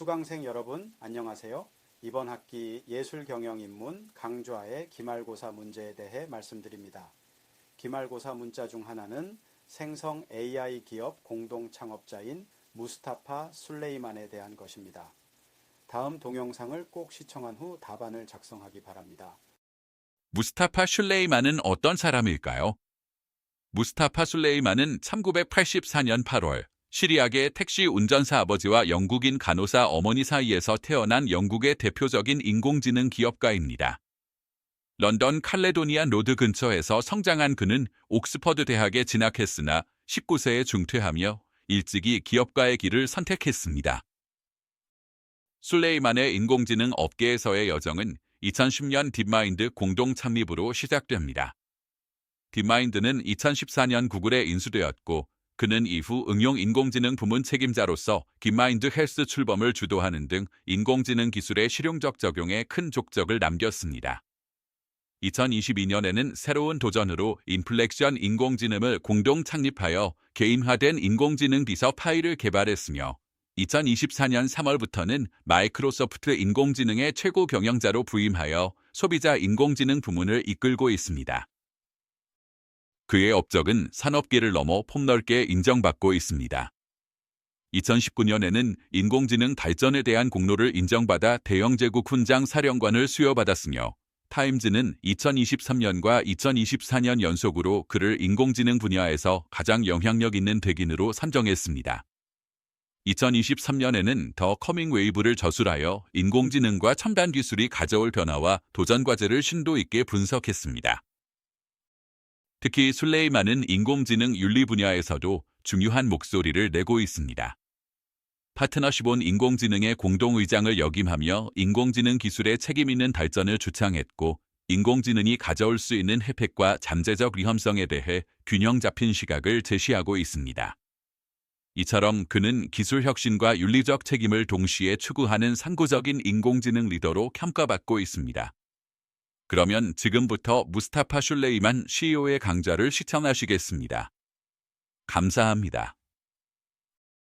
수강생 여러분 안녕하세요. 이번 학기 예술경영인문 강좌의 기말고사 문제에 대해 말씀드립니다. 기말고사 문자 중 하나는 생성 AI 기업 공동 창업자인 무스타파 술레이만에 대한 것입니다. 다음 동영상을 꼭 시청한 후 답안을 작성하기 바랍니다. 무스타파 슐레이만은 어떤 사람일까요? 무스타파 술레이만은 1984년 8월 시리아계 택시 운전사 아버지와 영국인 간호사 어머니 사이에서 태어난 영국의 대표적인 인공지능 기업가입니다. 런던 칼레도니안 로드 근처에서 성장한 그는 옥스퍼드 대학에 진학했으나 19세에 중퇴하며 일찍이 기업가의 길을 선택했습니다. 술레이만의 인공지능 업계에서의 여정은 2010년 딥마인드 공동 창립으로 시작됩니다. 딥마인드는 2014년 구글에 인수되었고 그는 이후 응용 인공지능 부문 책임자로서 딥마인드 헬스 출범을 주도하는 등 인공지능 기술의 실용적 적용에 큰 족적을 남겼습니다. 2022년에는 새로운 도전으로 인플렉션 인공지능을 공동 창립하여 개인화된 인공지능 비서 파일을 개발했으며 2024년 3월부터는 마이크로소프트 인공지능의 최고 경영자로 부임하여 소비자 인공지능 부문을 이끌고 있습니다. 그의 업적은 산업계를 넘어 폭넓게 인정받고 있습니다. 2019년에는 인공지능 발전에 대한 공로를 인정받아 대영제국 훈장 사령관을 수여받았으며 타임즈는 2023년과 2024년 연속으로 그를 인공지능 분야에서 가장 영향력 있는 백인으로 선정했습니다. 2023년에는 더 커밍 웨이브를 저술하여 인공지능과 첨단 기술이 가져올 변화와 도전 과제를 심도 있게 분석했습니다. 특히 술레이만은 인공지능 윤리 분야에서도 중요한 목소리를 내고 있습니다. 파트너십온 인공지능의 공동의장을 역임하며 인공지능 기술의 책임 있는 발전을 주창했고 인공지능이 가져올 수 있는 혜택과 잠재적 위험성에 대해 균형 잡힌 시각을 제시하고 있습니다. 이처럼 그는 기술 혁신과 윤리적 책임을 동시에 추구하는 상구적인 인공지능 리더로 평가받고 있습니다. 그러면 지금부터 무스타파 슐레이만 CEO의 강좌를 시청하시겠습니다. 감사합니다.